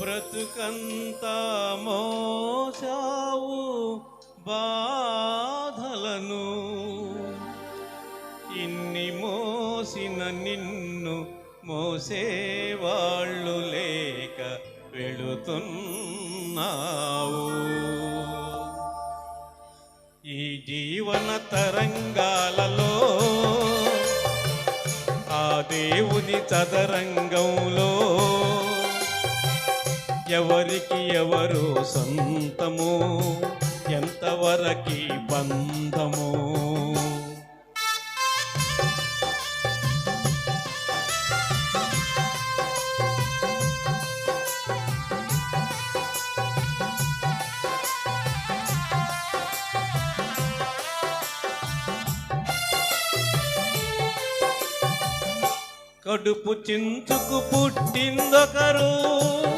బ్రతుకంత మోసావు బాధలను ఇన్ని మోసిన నిన్ను మోసేవాళ్ళు లేక వెళుతున్నావు. ఈ జీవన తరంగాలలో ఆ దేవుని చదరంగంలో ఎవరికి ఎవరు సొంతము? ఎంతవరకి బంధము? కడుపు చించుకు పుట్టిందొకరు.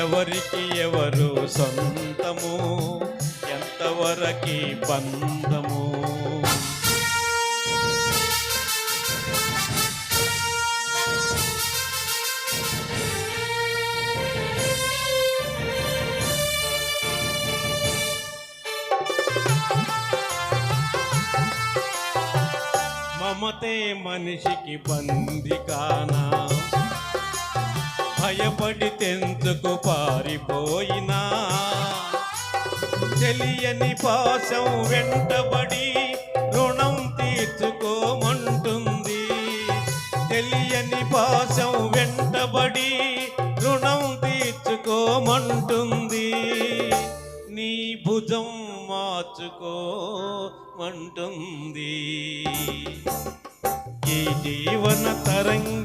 ఎవరికి ఎవరు సొంతము? ఎంతవరకి బంధము? మమతే మనిషికి బంది కానా? భయపడి తెంచుకు పారిపోయినా? తెలియని పాశం వెంటబడి రుణం తీర్చుకోమంటుంది. తెలియని పాశం వెంటబడి రుణం తీర్చుకోమంటుంది. నీ భుజం మార్చుకోమంటుంది. ఈ జీవన తరంగ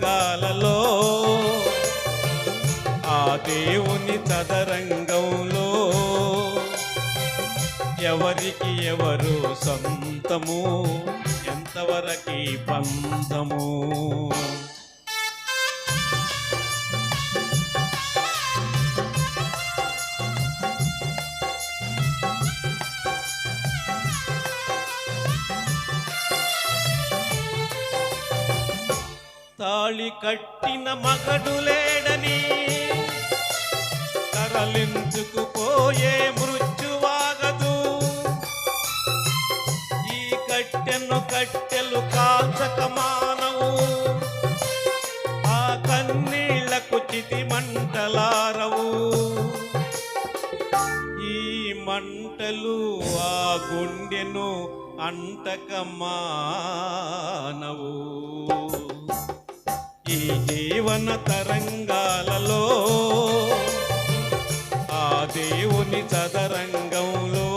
దేవుని తదరంగంలో ఎవరికి ఎవరు సొంతము? ఎంతవరకి పంతము తాళి కట్టిన మగడు లేడని తరలించుకుపోయే మృత్యువాగదు. ఈ కట్టెను కట్టెలు కాల్చక మానవు. ఆ కన్నీళ్ళకు చితి మంటలారవు. ఈ మంటలు ఆ గుండెను అంటక మానవు. ఈ జీవన తరంగ దేవుని చదరంగంలో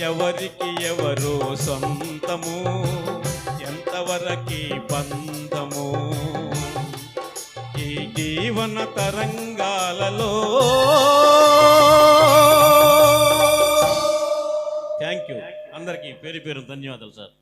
ఎవరికి ఎవరు సొంతము? ఎంతవరకి బంధము? ఈ జీవన తరంగాలలో థ్యాంక్ యూ అందరికీ పేరు పేరు ధన్యవాదాలు సార్.